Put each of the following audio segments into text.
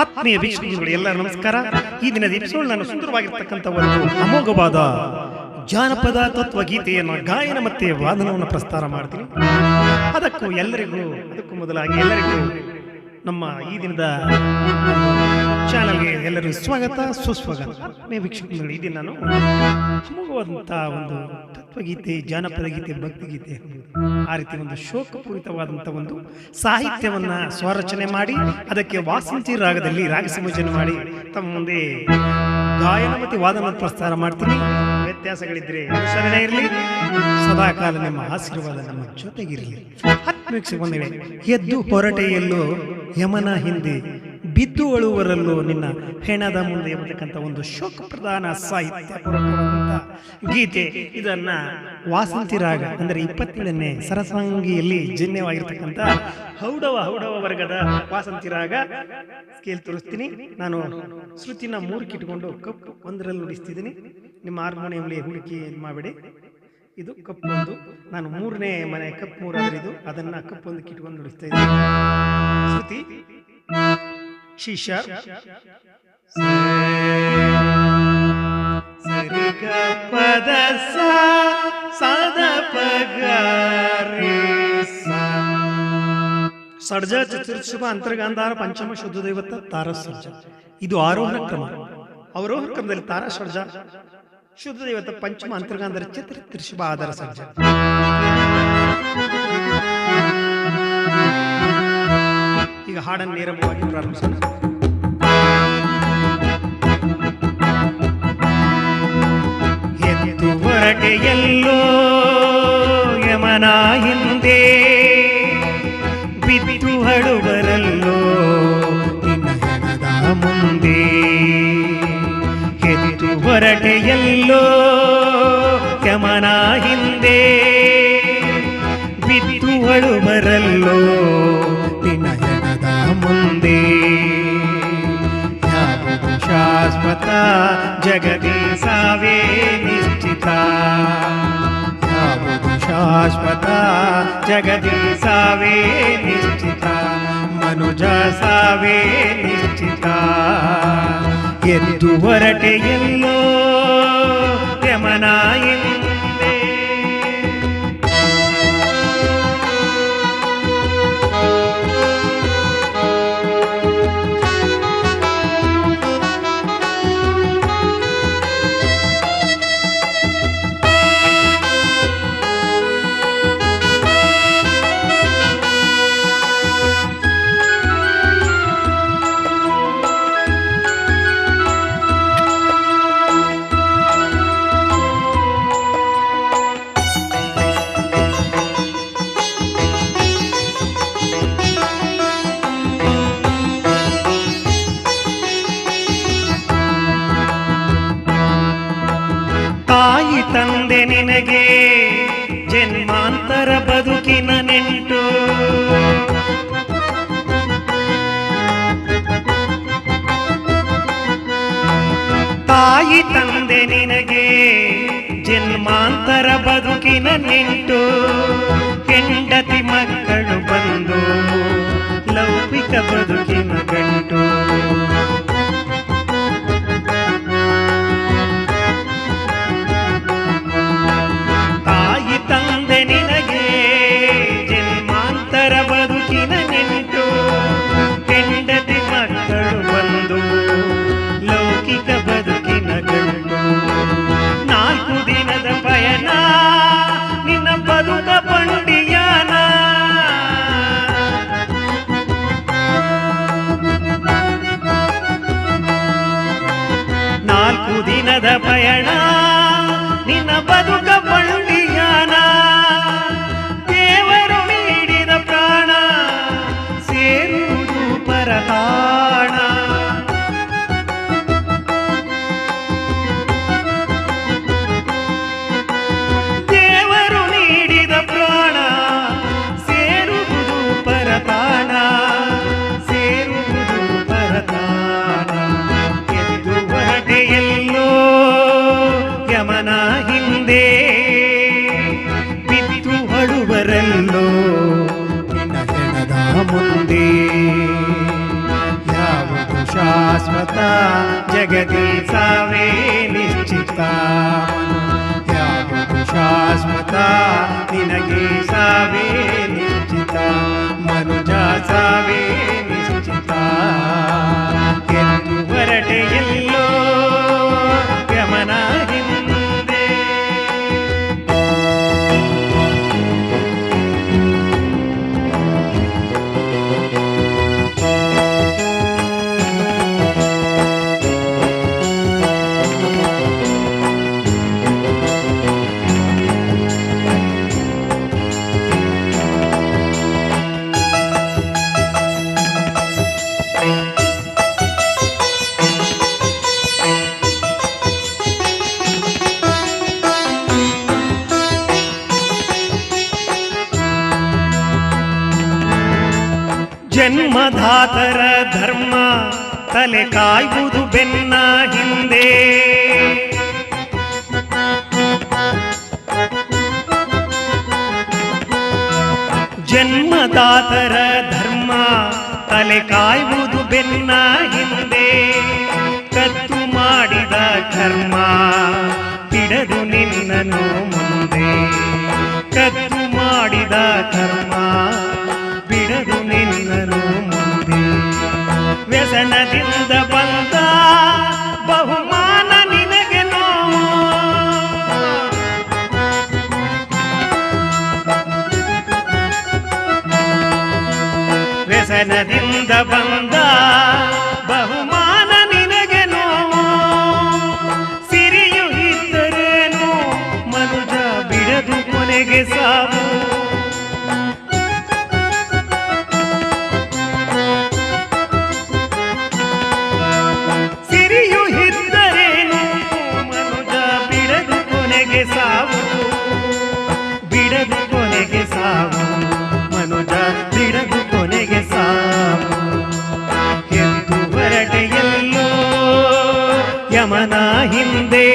ಆತ್ಮೀಯ ವೀಕ್ಷಕರುಗಳು, ಎಲ್ಲರ ನಮಸ್ಕಾರ. ಈ ದಿನದ ಎಪಿಸೋಡ್ ನಾನು ಸುಂದರವಾಗಿರ್ತಕ್ಕಂಥ ಒಂದು ಅಮೋಘವಾದ ಜಾನಪದ ತತ್ವಗೀತೆಯನ್ನು ಗಾಯನ ಮತ್ತೆ ವಾದನವನ್ನು ಪ್ರಸ್ತಾರ ಮಾಡ್ತೀನಿ. ಅದಕ್ಕೂ ಎಲ್ಲರಿಗೂ, ಅದಕ್ಕೂ ಮೊದಲಾಗಿ ಎಲ್ಲರಿಗೂ ನಮ್ಮ ಈ ದಿನದ ಚಾನಲ್ಗೆ ಎಲ್ಲರಿಗೂ ಸ್ವಾಗತ, ಸುಸ್ವಾಗತ. ಆತ್ಮೀಯ ವೀಕ್ಷಕರುಗಳು, ಈ ದಿನ ನಾನು ಅಮೋಘವಾದಂಥ ಒಂದು ತತ್ವಗೀತೆ ಜಾನಪದ ಗೀತೆ ಭಕ್ತಿಗೀತೆ ಆ ರೀತಿ ಒಂದು ಶೋಕಪೂರಿತವಾದಂಥ ಒಂದು ಸಾಹಿತ್ಯವನ್ನ ಸ್ವರಚನೆ ಮಾಡಿ, ಅದಕ್ಕೆ ವಾಸಂತಿ ರಾಗದಲ್ಲಿ ರಾಗ ಮಾಡಿ, ತಮ್ಮ ಮುಂದೆ ಗಾಯನ ಮತ್ತು ವಾದನ ಪ್ರಸ್ತಾರ ಮಾಡ್ತೀನಿ. ವ್ಯತ್ಯಾಸಗಳಿದ್ರೆ ಅನುಸರಣೆ ಇರಲಿ. ಸದಾಕಾಲ ನಿಮ್ಮ ಆಶೀರ್ವಾದ ನಮ್ಮ ಜೊತೆಗಿರಲಿ. ಆತ್ಮೀಕ್ಷ ಬಂದಿವೆ ಎದ್ದು ಹೊರಟೆಯಲ್ಲೂ ಯಮನ ಹಿಂದೆ, ಬಿದ್ದು ಅಳುವರಲ್ಲೂ ನಿನ್ನ ಹೆಣದ ಮುಂದೆ ಎಂಬತಕ್ಕಂಥ ಒಂದು ಶೋಕ ಪ್ರಧಾನ ಸಾಹಿತ್ಯ ಗೀತೆ ಇದನ್ನ ವಾಸಂತಿ ರಾಗ ಅಂದರೆ ಇಪ್ಪತ್ತೇಳನೇ ಸರಸಂಗಿಯಲ್ಲಿ ಜನ್ಯವಾಗಿರ್ತಕ್ಕಂಥ ಹೌಡವ ಹೌಡವ ವರ್ಗದ ವಾಸಂತಿ ರಾಗ ಸ್ಕೇಲ್ ತೋರಿಸ್ತೀನಿ. ನಾನು ಶ್ರುತಿನ ಮೂರ್ಕಿಟ್ಕೊಂಡು ಕಪ್ಪು ಒಂದರಲ್ಲಿ ನುಡಿಸ್ತಿದ್ದೀನಿ ನಿಮ್ಮ ಹಾರ್ಮೋನಿಯಂಲಿ ಹುಡುಕಿ ಮಾಡಬೇಡಿ. ಇದು ಕಪ್ ಒಂದು. ನಾನು ಮೂರನೇ ಮನೆ ಕಪ್ ಮೂರಾದ್ರೆ ಇದು. ಅದನ್ನ ಕಪ್ ಒಂದು ಕಿಟ್ಕೊಂಡು ನುಡಿಸ್ತಾ ಇದ್ದೀನಿ. ಶ್ರುತಿ, ಶೀಶ ಗ ಪದ ಸ ಸಾದ ಪಗ ರೇ ಸ. ಸರ್ಜ ಚತುರ್ಶುಭ ಅಂತರ್ಗಾಂಧಾರ ಪಂಚಮ ಶುದ್ಧ ದೈವತ ತಾರ ಸರ್ಜ ಇದು ಆರೋಹಣ ಕ್ರಮ. ಅವರೋಹಣ ಕ್ರಮದಲ್ಲಿ ತಾರ ಸರ್ಜ ಶುದ್ಧ ದೈವತ ಪಂಚಮ ಅಂತರ್ಗಾಂಧಾರ ಚಿತ್ರ ತ್ರಿಶುಭ ಆಧಾರ ಸರ್ಜ ಈಗ ಹಾಡನ್ನು ನೇರವಾಗಿ ಪ್ರಾರಂಭಿಸೋಣ. ಎದ್ದು ಹೊರಟೆಯಲ್ಲೋ ಯಮನ ಹಿಂದೆ ಬಿದ್ದು ಹಳುಬರಲ್ಲೋ ನಿನ್ನ ಹೆಣದ ಮುಂದೆ ಎದ್ದು ಹೊರಟೆಯಲ್ಲೋ ಯಮನ ಹಿಂದೆ ಬಿದ್ದು ಹಳುಬರಲ್ಲೋ ನಿನ್ನ ಹೆಣದ ಮುಂದೆ ಯಾವುದು ಶಾಶ್ವತ ಜಗದಿ ಸಾವೇ ಜಗದಿ ಸಾವೇ ನಿಶ್ಚಿತ ಮನುಜ ಸಾವೇ ನಿಶ್ಚಿತ ಎದ್ದು ಹೊರಟೆಯಲ್ಲೋ ಯಮನ ನಿನಗೆ ಜನ್ಮಾಂತರ ಬದುಕಿನ ನೆಂಟು. ತಾಯಿ ತಂದೆ ನಿನಗೆ ಜನ್ಮಾಂತರ ಬದುಕಿನ ನೆಂಟು. ಹೆಂಡತಿ ಮಕ್ಕಳು ಬಂದು ಲೌಕಿಕ ಬದುಕಿನ ಗಂಟು. ಪಯಣ ನಿನ್ನ ಬದುಕ ಪಂಡಿಯಾನ. ದೇವರು ನೀಡಿದ ಪ್ರಾಣ ಸೇರುವುದು ಪರತಾಣ ಹಿಂದೆ ಬಿದ್ದು ಹಳುವರಲ್ಲೋ ನಿನ್ನ ಹೆಣದ ಮುಂದೆ ಶಾಶ್ವತ ಜಗದಿ ಸಾವೇ ನಿಶ್ಚಿತ ಯಾವುದು ಶಾಶ್ವತ ಜನ್ಮಧಾತರ ಧರ್ಮ ತಲೆ ಕಾಯುವುದು ಬೆನ್ನ ಹಿಂದೆ. ಜನ್ಮದಾತರ ಧರ್ಮ ತಲೆ ಕಾಯುವುದು ಬೆನ್ನ ಹಿಂದೆ. ಕತ್ತು ಮಾಡಿದ ಕರ್ಮ ಕಿಡದು ನಿನ್ನನು ಮುಂದೆ. ಕತ್ತು ಮಾಡಿದ ಕರ್ಮ ವ್ಯಸನದಿಂದ ಬಂದ ಬಹುಮಾನ ನಿನಗೆ ನೋವು ವ್ಯಸನದಿಂದ ಬಂದ ಬಹುಮಾನ ನಿನಗೆ ನೋವು ಸಿರಿಯು ಇದ್ದರೇನು ಮನುಜ ಬಿಡದು ಕೊನೆಗೆ ಸಾವು. ಹಿಂದೆ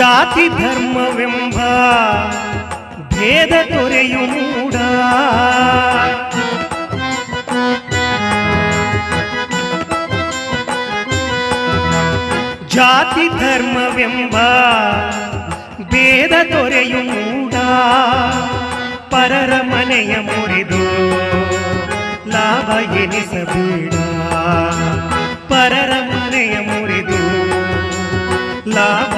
ಜಾತಿ ಧರ್ಮವೆಂಬ ಭೇದ ತೊರೆಯು ಮೂಡ ಜಾತಿ ಧರ್ಮವೆಂಬ ಭೇದ ತೊರೆಯು ಮೂಡ ಪರರ ಮನೆಯ ಮುರಿದು ಲಾಭ ಎನಿಸಬೇಡ ಪರರ ಮನೆಯ ಮುರಿದು ಲಾಭ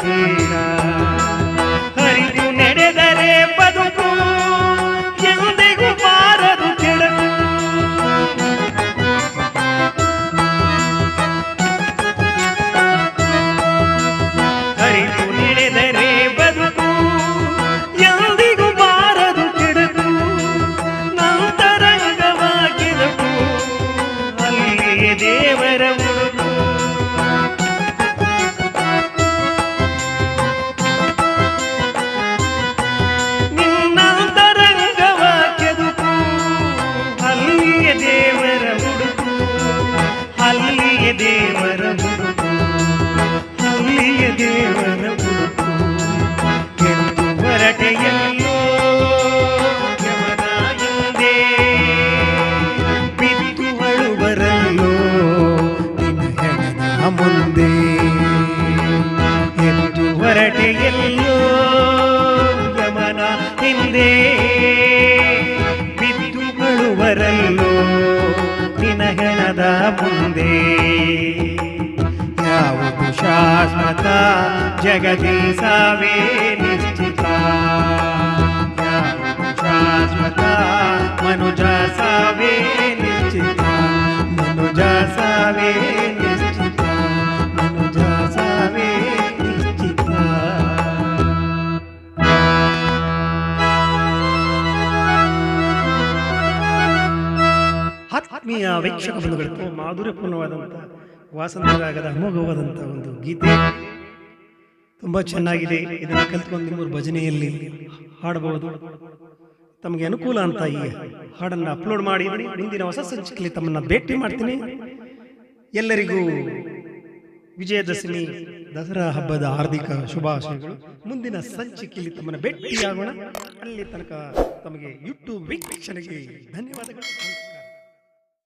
Hare Rama ಬಿದ್ದು ಅಳುವರಲ್ಲೋ ನಿನ ಹೆಣದ ಮುಂದೆ ಒಂದೇ ಯಾವುದು ಶಾಶ್ವತ ಜಗತಿ ಸಾವೇ ನಿಶ್ಚಿತ ಯಾವುದು ಶಾಶ್ವತ ಮನುಜ ಸಾವೇ ನಿಶ್ಚಿತ ಮನುಜ ಸಾವೇ ವೀಕ್ಷಕ ಬಂಧುಗಳು ಮಾಧುರ್ಯಪೂರ್ಣವಾದಂಥ ವಾಸಂತ ರಾಗದ ಅಮೋಘವಾದಂಥ ಒಂದು ಗೀತೆ. ತುಂಬ ಚೆನ್ನಾಗಿದೆ. ಇದನ್ನು ಕಲ್ತ್ಕೊಂಡು ನಿಮ್ಮೂರು ಭಜನೆಯಲ್ಲಿ ಹಾಡಬಹುದು. ತಮಗೆ ಅನುಕೂಲ ಅಂತ ಈ ಹಾಡನ್ನು ಅಪ್ಲೋಡ್ ಮಾಡಿ. ಮುಂದಿನ ಹೊಸ ಸಂಚಿಕೆಯಲ್ಲಿ ತಮ್ಮನ್ನು ಭೇಟಿ ಮಾಡ್ತೀನಿ. ಎಲ್ಲರಿಗೂ ವಿಜಯದಶಮಿ, ದಸರಾ ಹಬ್ಬದ ಹಾರ್ದಿಕ ಶುಭಾಶಯಗಳು. ಮುಂದಿನ ಸಂಚಿಕೆಯಲ್ಲಿ ತಮ್ಮನ್ನು ಭೇಟಿಯಾಗೋಣ. ಅಲ್ಲಿ ತನಕ ತಮಗೆ ಯೂಟ್ಯೂಬ್ ವೀಕ್ಷಣೆಗೆ ಧನ್ಯವಾದಗಳು.